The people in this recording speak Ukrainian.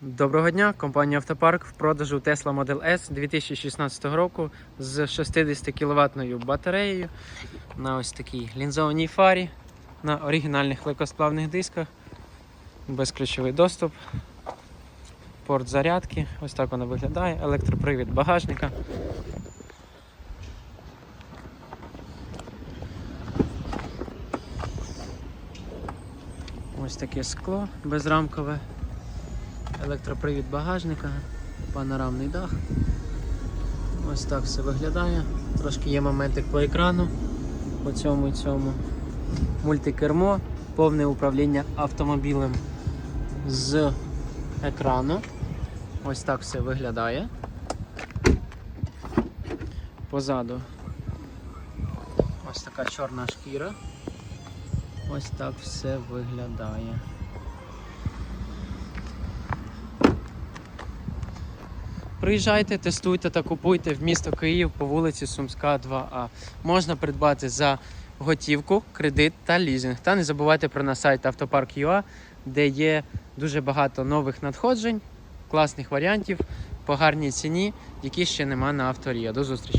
Доброго дня, компанія Автопарк в продажу Tesla Model S 2016 року з 60 кВт батареєю на ось такій лінзованій фарі на оригінальних легкосплавних дисках, безключовий доступ, порт зарядки. Ось так вона виглядає, електропривід багажника. Ось таке скло безрамкове електропривід багажника, панорамний дах. Ось так все виглядає. Трошки є моментик по екрану, по цьому і цьому. Мультикермо, повне управління автомобілем з екрану. Ось так все виглядає. Позаду ось така чорна шкіра. Ось так все виглядає. Приїжджайте, тестуйте та купуйте в місто Київ по вулиці Сумська, 2А. Можна придбати за готівку, кредит та лізинг. Та не забувайте про наш сайт Автопарк.ua, де є дуже багато нових надходжень, класних варіантів по гарній ціні, які ще нема на авторія. До зустрічі!